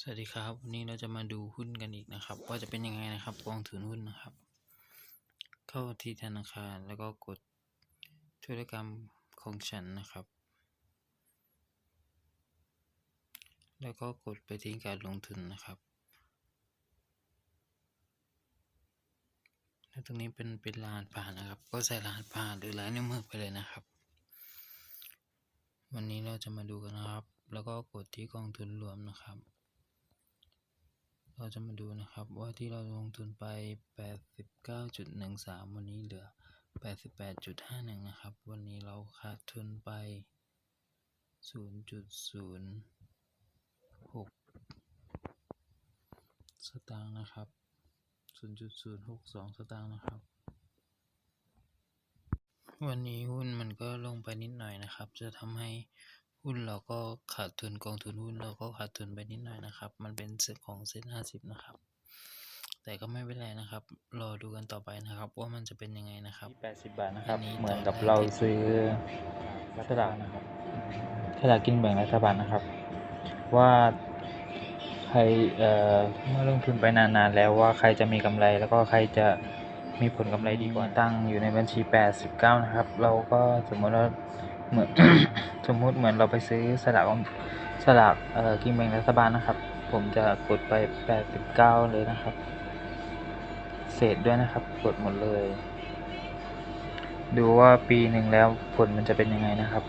สวัสดีครับวันนี้เราจะมาดูหุ้นกันอีกนะครับ ว่าจะเป็นยังไงนะครับกองทุนหุ้นนะครับ เข้าที่ธนาคารแล้วก็กดธุรกรรมของฉันนะครับ แล้วก็กดไปที่การลงทุนนะครับแล้วตรงนี้เป็นเป็นรหัสผ่านนะครับ ก็ใส่รหัสผ่านหรือลายนิ้วมือไปเลยนะครับ วันนี้เราจะมาดูกันนะครับ แล้วก็กดที่กองทุนรวมนะครับ เราจะมาดูนะครับว่าที่เราลงทุนไป 89.13 วันนี้เหลือ 88.51 นะครับ วันนี้เราขาดทุนไป 0.06 สตางค์นะครับ 0.062 สตางค์นะครับ วันนี้หุ้นมันก็ลงไปนิดหน่อยนะครับ จะทำให้ หุ้นเราก็ขาดทุนกองทุนหุ้นเราก็ขาดทุนไปนิดหน่อยนะครับ มันเป็นเซ็ตของเซ็ตห้าสิบนะครับ แต่ก็ไม่เป็นไรนะครับ รอดูกันต่อไปนะครับ ว่ามันจะเป็นยังไงนะครับที่80บาทนะครับอันนี้เหมือนต่อกับได้เราที่ซื้อสลากนะครับสลากกินแบ่งรัฐบาลนะครับ ว่าใครเอ่อเมื่อลงทุนไปนานๆแล้วว่าใครจะมีกำไรแล้วก็ใครจะมีผลกำไรดีกว่าตั้งอยู่ในบัญชี 89 นะครับ เราก็สมมติว่า เหมือน สมมุติเหมือนเราไปซื้อสลากของสลากเอ่อกินแบ่งรัฐบาลนะครับ ผมจะกดไป89เลยนะครับ เศษด้วยนะครับ กดหมดเลย ดูว่าปีหนึ่งแล้วผลมันจะเป็นยังไงนะครับ